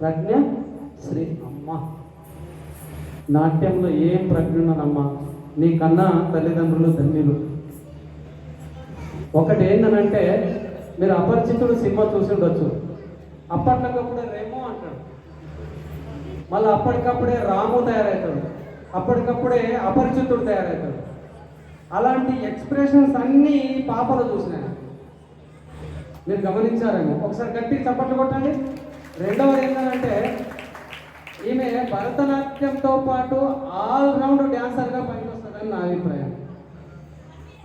ప్రజ్ఞ? శ్రీ అమ్మ. నాట్యంలో ఏం ప్రజ్ఞ ఉన్నదమ్మా? నీకన్నా తల్లిదండ్రులు ధన్యులు. ఒకటి ఏంటనంటే మీరు అపరిచితుడు సినిమా చూసి ఉండొచ్చు. అప్పటికప్పుడే రేమో అంటాడు. మళ్ళీ అప్పటికప్పుడే రాము తయారవుతాడు అప్పటికప్పుడే అపరిచితుడు తయారవుతాడు అలాంటి ఎక్స్ప్రెషన్స్ అన్నీ పాపలు చూసినాయి మీరు గమనించారేమో. ఒకసారి గట్టి చప్పట్లు కొట్టండి. రెండవది ఏంటంటే ఈమె భరతనాట్యంతో పాటు ఆల్ రౌండ్ డ్యాన్సర్గా పనికొస్తుందని నా అభిప్రాయం.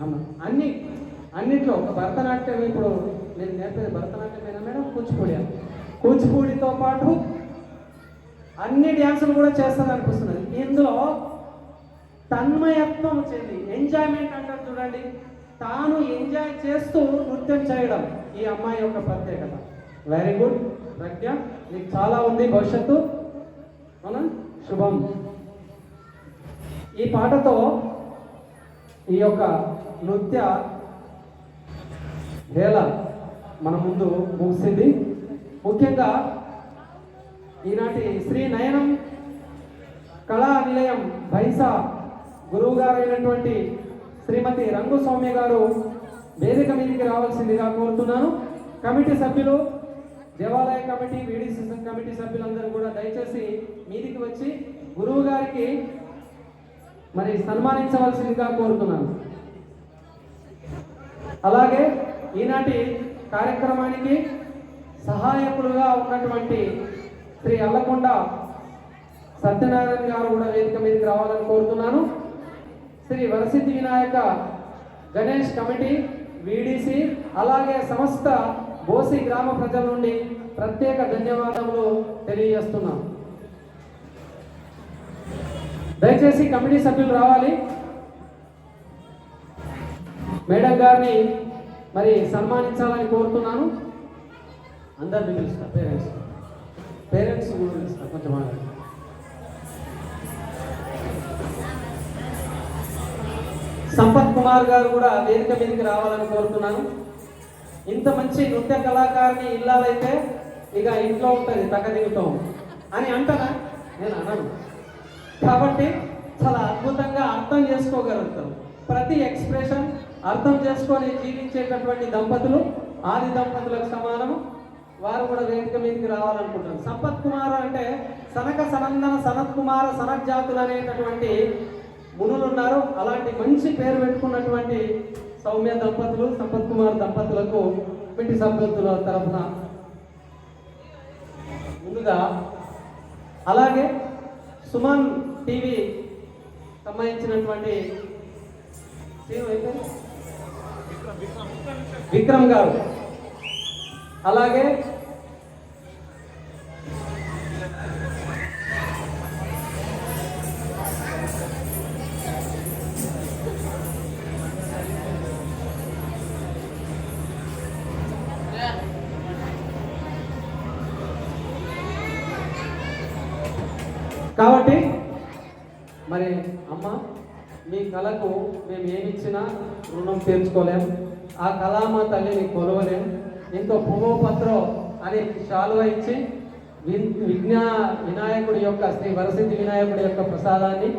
అమ్మ అన్ని అన్నిట్లో ఒక భరతనాట్యం ఇప్పుడు నేను నేర్పేది భరతనాట్యమేనా మేడం? కూచిపూడి. కూచిపూడితో పాటు అన్ని డ్యాన్సులు కూడా చేస్తుంది అనిపిస్తున్నది ఇందులో తన్మయత్వం చెంది ఎంజాయ్మెంట్ అంటారు చూడండి. తాను ఎంజాయ్ చేస్తూ నృత్యం చేయడం. ఈ అమ్మాయి యొక్క ప్రత్యేకత. వెరీ గుడ్ ప్రజ్ఞ నీకు చాలా ఉంది భవిష్యత్తు. అవునా శుభం. ఈ పాటతో ఈ యొక్క నృత్య వేళ మన ముందు ముగిసింది. ముఖ్యంగా ఈనాటి శ్రీ నయనం కళా నిలయం బైసా గురువు గారైనటువంటి శ్రీమతి రంగు గారు వేదిక మీదకి రావాల్సిందిగా కోరుతున్నాను. కమిటీ సభ్యులు దేవాలయ కమిటీ వీడిసి కమిటీ సభ్యులందరూ కూడా దయచేసి మీదికి వచ్చి గురువు గారికి మరి సన్మానించవలసిందిగా కోరుతున్నాను. అలాగే ఈనాటి కార్యక్రమానికి సహాయకులుగా ఉన్నటువంటి శ్రీ అల్లకొండ సత్యనారాయణ గారు కూడా వేదిక మీదకి రావాలని కోరుతున్నాను. శ్రీ వరసిద్ధి వినాయక గణేష్ కమిటీ వీడిసి అలాగే సమస్త బోసి గ్రామ ప్రజల నుండి ప్రత్యేక ధన్యవాదములు తెలియజేస్తున్నాం. దయచేసి కమిటీ సభ్యులు రావాలి. మేడం గారిని మరి సన్మానించాలని కోరుతున్నాను. అందరిని పిలుస్తా. పేరెంట్స్. పేరెంట్స్ కూడా పిలుస్తా. కొంచెం సంపత్ కుమార్ గారు కూడా వేదిక మీదకి రావాలని కోరుతున్నాను. ఇంత మంచి నృత్య కళాకారిని ఇల్లాలైతే ఇక ఇంట్లో ఉంటుంది తగ్గదిగుతాం అని అంటారా? నేను అనను. కాబట్టి చాలా అద్భుతంగా అర్థం చేసుకోగలుగుతాం. ప్రతి ఎక్స్ప్రెషన్ అర్థం చేసుకొని జీవించేటటువంటి దంపతులు ఆది దంపతులకు సమానము. వారు కూడా వేదిక మీదకి రావాలనుకుంటున్నారు. సంపత్ కుమార్ అంటే సనక సనందన సనత్ కుమార సనత్ జాతులు అనేటటువంటి మునులు ఉన్నారు అలాంటి మంచి పేరు పెట్టుకున్నటువంటి సౌమ్య దంపతులు సంపత్ కుమార్ దంపతులకు పిటి సంపత్తుల తరఫున. ముందుగా అలాగే సుమన్ టీవీ సంబంధించినటువంటి విక్రమ్ గారు. అలాగే కాబట్టి మరి అమ్మ మీ కళకు మేము ఏమిచ్చినా రుణం తీర్చుకోలేం. ఆ కళామ తల్లిని కొలవలేం. ఇంకో పువ్వుపత్రం అని శాలువ ఇచ్చి విజ్ఞా వినాయకుడి యొక్క శ్రీ వరసిద్ధి వినాయకుడి యొక్క ప్రసాదాన్ని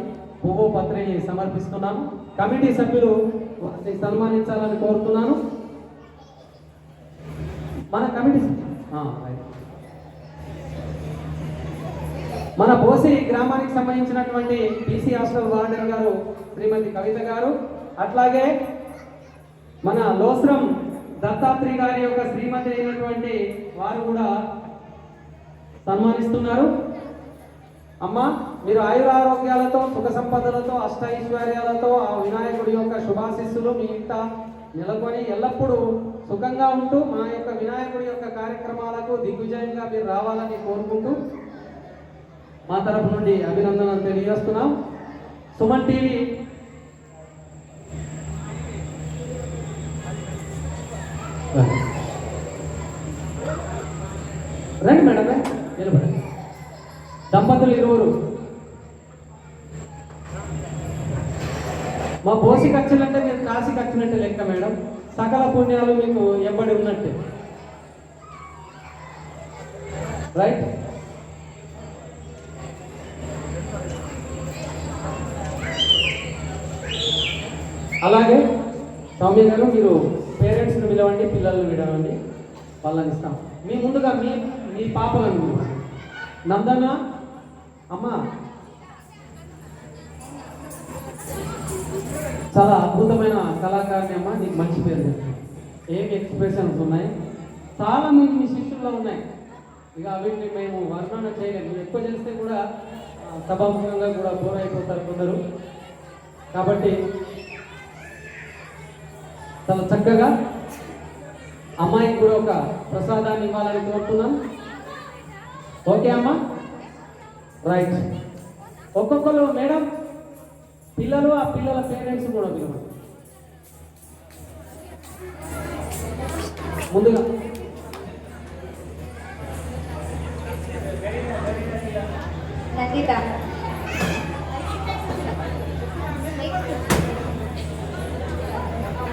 పువ్వు పత్రిని సమర్పిస్తున్నాము కమిటీ సభ్యులు వారిని సన్మానించాలని కోరుతున్నాను. మన కమిటీ మన బోసి గ్రామానికి సంబంధించినటువంటి బీసీ హాస్టల్ వార్డెన్ గారు శ్రీమతి కవిత గారు అట్లాగే మన లోస్రం దత్తాత్రి గారి యొక్క శ్రీమతి అయినటువంటి వారు కూడా సన్మానిస్తున్నారు. అమ్మ మీరు ఆయురారోగ్యాలతో సుఖ సంపదలతో అష్టైశ్వర్యాలతో ఆ వినాయకుడి యొక్క శుభాశిస్సులు మీ ఇంట నెలకొని ఎల్లప్పుడూ సుఖంగా ఉంటూ మా యొక్క వినాయకుడి యొక్క కార్యక్రమాలకు దిగ్విజయంగా మీరు రావాలని కోరుకుంటూ మా తరపు నుండి అభినందనలు తెలియజేస్తున్నాం. సుమన్ టీవీ. రండి మేడం నిలబడండి. దంపతులు ఇరువురు. మా బోసి ఖర్చులంటే మీరు కాశీ ఖర్చులంటే లెక్క మేడం. సకల పుణ్యాలు మీకు ఎంబడి ఉన్నట్టే. రైట్? అలాగే సౌమ్య గారు మీరు పేరెంట్స్ని పిలవండి పిల్లల్ని పిలవండి వాళ్ళని ఇస్తాం. మీ ముందుగా మీ మీ పాపలను నందన అమ్మ. చాలా అద్భుతమైన కళాకారిణి అమ్మ నీకు మంచి పేరు చెప్పు. ఏం ఎక్స్ప్రెషన్స్ ఉన్నాయి? చాలా మీకు మీ శిష్యుల్లో ఉన్నాయి. ఇక వీటిని మేము వర్ణన చేయలేము. ఎక్కువ చేస్తే కూడా సభాముఖంగా కూడా బోర్ అయిపోతారు కొందరు. కాబట్టి చాలా చక్కగా అమ్మాయికి కూడా ఒక ప్రసాదాన్ని ఇవ్వాలని కోరుతున్నాను. ఓకే అమ్మా? రైట్. ఒక్కొక్కరు మేడం పిల్లలు ఆ పిల్లల పేరెంట్స్ కూడా పిలవండి ముందుగా. నందిత.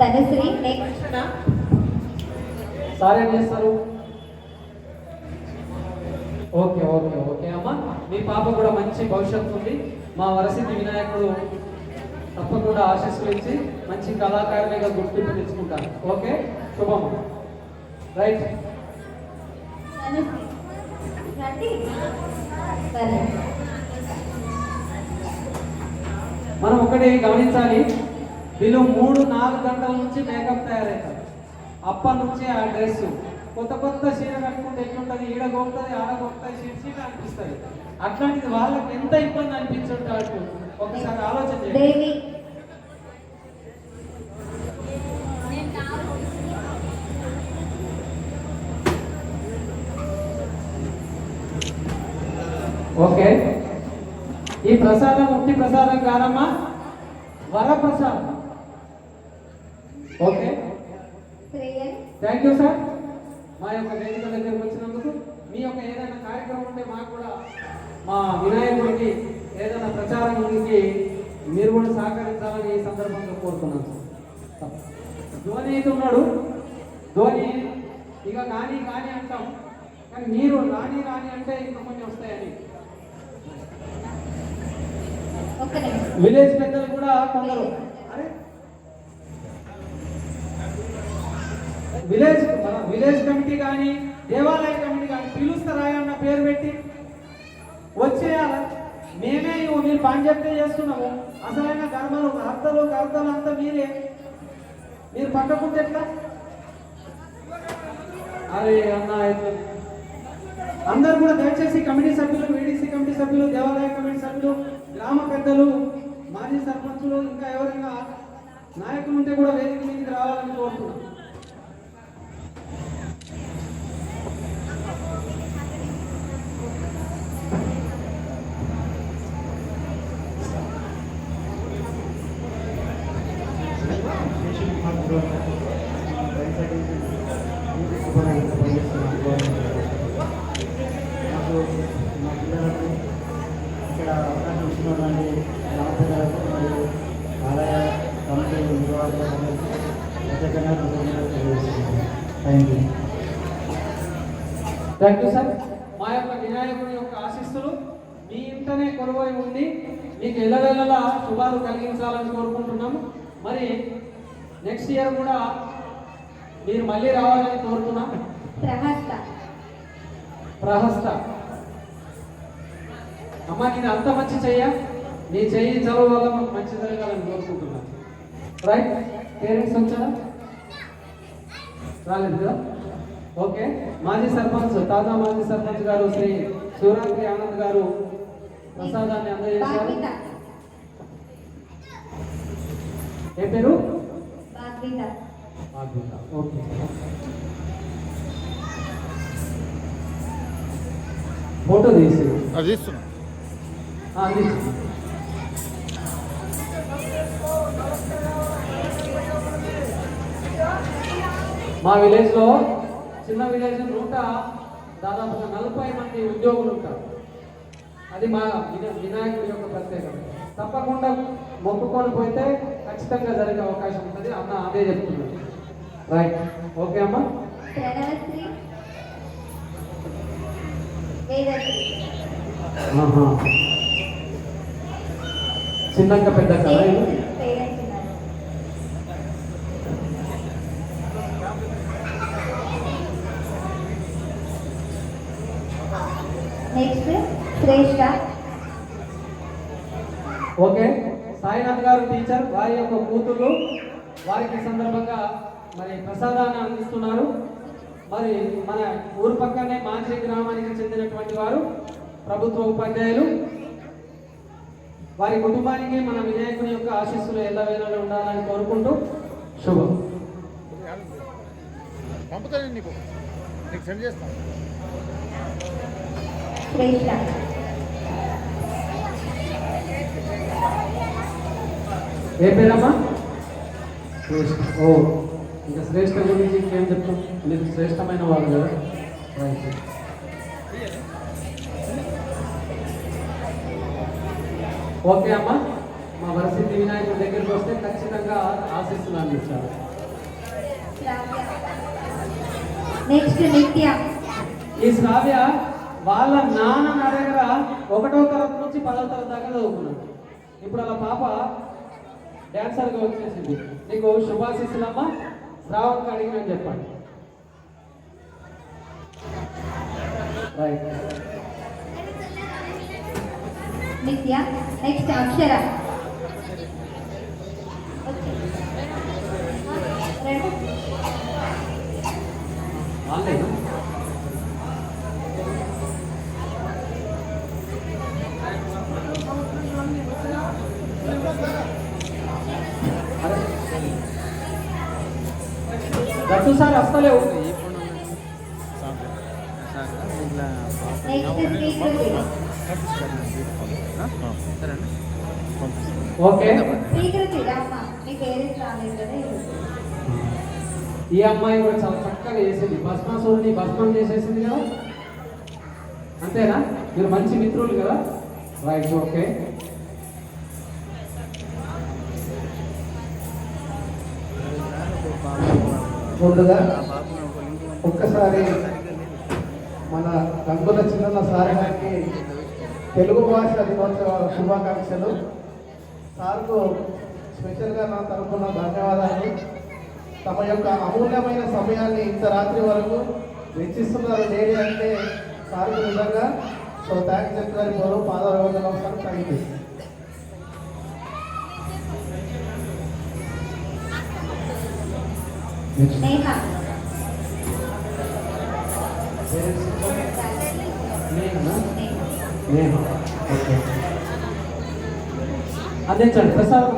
తనుశ్రీ నెక్స్ట్ సార్ ఏం చేస్తారు? ఓకే ఓకే ఓకే అమ్మా. మీ పాప కూడా మంచి భవిష్యత్తు ఉంది. మా వరసిద్ధి వినాయకుడు తప్పకుండా ఆశీస్సులు ఇచ్చి మంచి కళాకారునిగా గుర్తింపు తెచ్చుకుంటారు. ఓకే శుభం. రైట్ మనం ఒకటి గమనించాలి. వీళ్ళు మూడు నాలుగు గంటల నుంచి మేకప్ తయారవుతారు అప్పటి నుంచి ఆ డ్రెస్ కొత్త కొత్త చీర కట్టుకుంటే ఎట్లుంటుంది? ఈడ గోపుతుంది ఆడ గోపుతుంది చీర చీర అనిపిస్తుంది. అట్లాంటిది వాళ్ళకి ఎంత ఇబ్బంది అనిపించుంటాడు ఒకసారి ఆలోచన చేయండి. ఓకే. ఈ ప్రసాదం ముక్తి ప్రసాదం కాదమ్మా. వరప్రసాదం. ఓకే థ్యాంక్ యూ సార్ మా యొక్క వేదిక దగ్గరకు వచ్చినందుకు మీ యొక్క ఏదైనా కార్యక్రమం ఉంటే మాకు కూడా మా వినాయకుడికి ఏదైనా ప్రచారానికి మీరు కూడా సహకరించాలని ఈ సందర్భంగా కోరుతున్నాను సార్ ధోని అయితే ఉన్నాడు. ధోని ఇక కానీ కానీ అంటాం కానీ మీరు రాని రాని అంటే ఇంకా కొన్ని వస్తాయని. విలేజ్ పెద్దలు కూడా కొందరు అరే విలేజ్ మన విలేజ్ కమిటీ కానీ దేవాలయ కమిటీ కానీ పిలుస్తారా అన్న పేరు పెట్టి వచ్చేయాల? మేమే మీరు పని చేస్తున్నాము. అసలైన కర్మలు హర్తలు కర్తలు అంతా మీరే. మీరు పక్కకుంటే ఎట్లా? అరే అన్న అయితే అందరు కూడా దయచేసి కమిటీ సభ్యులు వీడీసీ కమిటీ సభ్యులు దేవాలయ కమిటీ సభ్యులు గ్రామ పెద్దలు మాజీ సర్పంచులు ఇంకా ఎవరైనా నాయకులు ఉంటే కూడా వేదిక మీదకి రావాలని కోరుతున్నాం. థ్యాంక్ యూ సార్ మా యొక్క వినాయకుని యొక్క ఆశీస్సులు మీ ఇంటనే కొలువై ఉండి మీకు ఎల్లవెల్లలా శుభాలు కలిగించాలని కోరుకుంటున్నాము. మరి నెక్స్ట్ ఇయర్ కూడా మీరు మళ్ళీ రావాలని కోరుతున్నాం. ప్రహస్త. ప్రహస్త. అమ్మ నేను అంత మంచి చెయ్య. నీ చెయ్యి చదువు వల్ల మాకు మంచి జరగాలని కోరుకుంటున్నాను రైట్ పేరెంట్స్ వచ్చారా? రాలేదు. కదా ఓకే. మాజీ సర్పంచ్ తాజా మాజీ సర్పంచ్ గారు శ్రీ శివరాత్రి ఆనంద్ గారు ప్రసాదాన్ని అందజేశారు. ఏ పేరు? ఓకే. ఫోటో తీసి. అది మా విలేజ్లో చిన్న విలేజ్ నూట దాదాపుగా నలభై మంది ఉద్యోగులు ఉంటారు. అది మా వినా- వినాయకుడి యొక్క ప్రత్యేకత. తప్పకుండా మొక్కుకొని పోతే ఖచ్చితంగా జరిగే అవకాశం ఉంటుంది. అన్న అదే చెప్తున్నాను రైట్ ఓకే అమ్మా. చిన్నక్క పెద్ద కదా ఇది? పేరెంట్స్ ఉన్నారు నెక్స్ట్ శ్రేష్ఠ ఓకే. సాయినాథ్ గారు టీచర్ వారి యొక్క కూతుళ్ళు వారికి సందర్భంగా మరి ప్రసాదాన్ని అందిస్తున్నారు. మరి మన ఊరు పక్కనే మాంచి గ్రామానికి చెందినటువంటి వారు ప్రభుత్వ ఉపాధ్యాయులు. వారి కుటుంబానికి మన వినాయకుని యొక్క ఆశీస్సులు ఎల్లవేళలో ఉండాలని కోరుకుంటూ శుభం. పంపుతాను నీకు. నీకు సెండ్ చేస్తాను ఏ పేరమ్మా? శ్రేష్ఠ ఓ ఇంకా శ్రేష్ఠ గురించి ఇంకేం చెప్తాం? మీరు శ్రేష్టమైన వాళ్ళు కదా. ఓకే అమ్మా. మా వరసిద్ధి వినాయకుడి దగ్గరికి వస్తే ఖచ్చితంగా ఆశిస్తులు అందిస్తారు. నెక్స్ట్ నిత్య. ఈ శ్రావ్య వాళ్ళ నాన్న నా దగ్గర ఒకటో తరగతి నుంచి పదో తరగతి దాకా చదువుకున్నాడు. ఇప్పుడు వాళ్ళ పాప డాన్సర్గా వచ్చేసింది. నీకు శుభాశిస్సులమ్మా శ్రావణ్కి అడిగిన చెప్పండి. రైట్ నిత్య నెక్స్ట్ అక్షర. రెండు ఆన్లైన్ దట్టు సార్ వస్తలేవు ఓకే. ఈ అమ్మాయి కూడా చాలా చక్కగా చేసింది. భస్మాసురుని భస్మం చేసేసింది కదా? అంతేనా? మీరు మంచి మిత్రులు కదా? రైట్ ఓకే ముందుగా ఒక్కసారి మన రంగుల చిన్న సార్ తెలుగు భాష దినోత్సవాల శుభాకాంక్షలు. సార్కు స్పెషల్గా నా తరఫున ధన్యవాదాలు. తమ యొక్క అమూల్యమైన సమయాన్ని ఇంత రాత్రి వరకు వెచ్చిస్తున్నారు లేడీ అంటే సార్కు నిజంగా. సో థ్యాంక్స్ చెప్తారు గౌరవ పాదాభివందనం సార్. థ్యాంక్ యూ నేహ నేనా? నేహ. నేహ. ఓకే అందించండి ప్రసాదం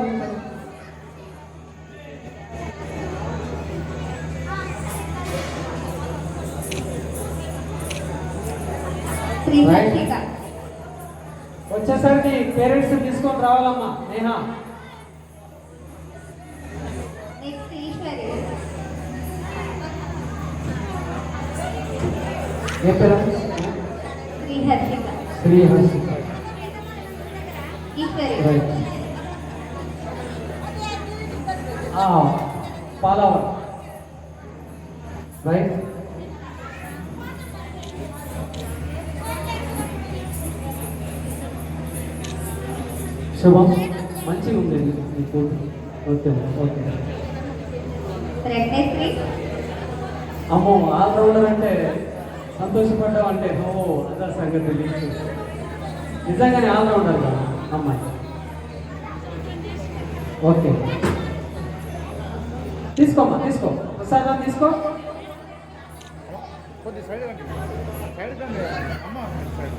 వచ్చేసరికి పేరెంట్స్ తీసుకొని రావాలమ్మా నేహా ఏ పేరు? శ్రీ హర్షిక శ్రీ హర్షిక ఈశ్వరి రైట్ ఆ, పాలవర్. రైట్ శుభం. మంచిగా ఉంది ఈ ఫోటో. Okay okay. అమ్మో ఆల్రౌండర్ అంటే సంతోషపడ్డావు అంటే ఓ అదే సంగతి నిజంగానే ఆల్రౌండర్ కదా అమ్మాయి. ఓకే. తీసుకోమ్మా తీసుకో. ప్రసాదం తీసుకో. కొద్ది సైడ్ సైడ్ కండి. అమ్మ సైడ్.